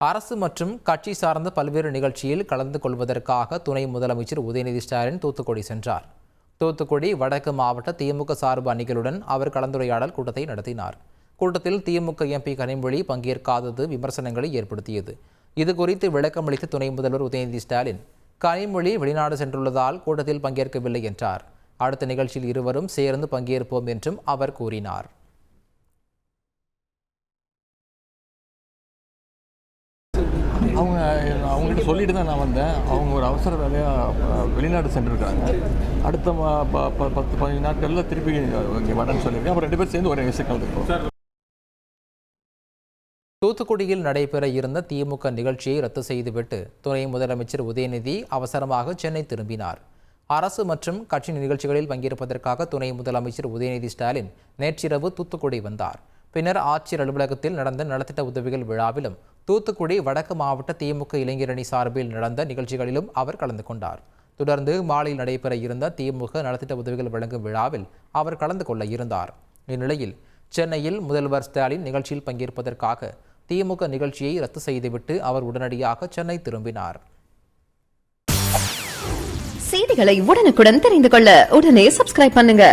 அரசு மற்றும் கட்சி சார்ந்த பல்வேறு நிகழ்ச்சியில் கலந்து கொள்வதற்காக துணை முதலமைச்சர் உதயநிதி ஸ்டாலின் தூத்துக்குடி சென்றார். தூத்துக்குடி வடக்கு மாவட்ட திமுக சார்பு அணிகளுடன் அவர் கலந்துரையாடல் கூட்டத்தை நடத்தினார். கூட்டத்தில் திமுக எம்பி கனிமொழி பங்கேற்காதது விமர்சனங்களை ஏற்படுத்தியது. இது குறித்து விளக்கமளித்த துணை முதல்வர் உதயநிதி ஸ்டாலின் கனிமொழி வெளிநாடு சென்றுள்ளதால் கூட்டத்தில் பங்கேற்கவில்லை என்றார். அடுத்த நிகழ்ச்சியில் இருவரும் சேர்ந்து பங்கேற்போம் என்றும் அவர் கூறினார். அவங்க அவங்ககிட்ட சொல்லிட்டு தான் நான் வந்தேன். அவங்க ஒரு அவசர வேலையாக வெளிநாடு சென்றிருக்காங்க. அடுத்த ம- ப- ப- பத்து பதினஞ்சு நாட்களில் திருப்பி இங்கே வரேன்னு சொல்லியிருக்கேன். அப்புறம் ரெண்டு பேரும் சேர்ந்து ஒரு விஷயம் கலந்துருக்கோம் தூத்துக்குடியில் நடைபெற இருந்த திமுக நிகழ்ச்சியை ரத்து செய்துவிட்டு துணை முதலமைச்சர் உதயநிதி அவசரமாக சென்னை திரும்பினார். அரசு மற்றும் கட்சி நிகழ்ச்சிகளில் பங்கேற்பதற்காக துணை முதலமைச்சர் உதயநிதி ஸ்டாலின் நேற்றிரவு தூத்துக்குடி வந்தார். பின்னர் ஆட்சியர் அலுவலகத்தில் நடந்த நலத்திட்ட உதவிகள் விழாவிலும் தூத்துக்குடி வடக்கு மாவட்ட திமுக இளைஞரணி சார்பில் நடந்த நிகழ்ச்சிகளிலும் அவர் கலந்து கொண்டார். தொடர்ந்து மாலையில் நடைபெற இருந்த திமுக நலத்திட்ட உதவிகள் வழங்கும் விழாவில் அவர் கலந்து கொள்ள இருந்தார். இந்நிலையில் சென்னையில் முதல்வர் ஸ்டாலின் நிகழ்ச்சியில் பங்கேற்பதற்காக திமுக நிகழ்ச்சியை ரத்து செய்துவிட்டு அவர் உடனடியாக சென்னை திரும்பினார். செய்திகளை உடனுக்குடன் தெரிந்து கொள்ள உடனே சப்ஸ்கிரைப் பண்ணுங்க.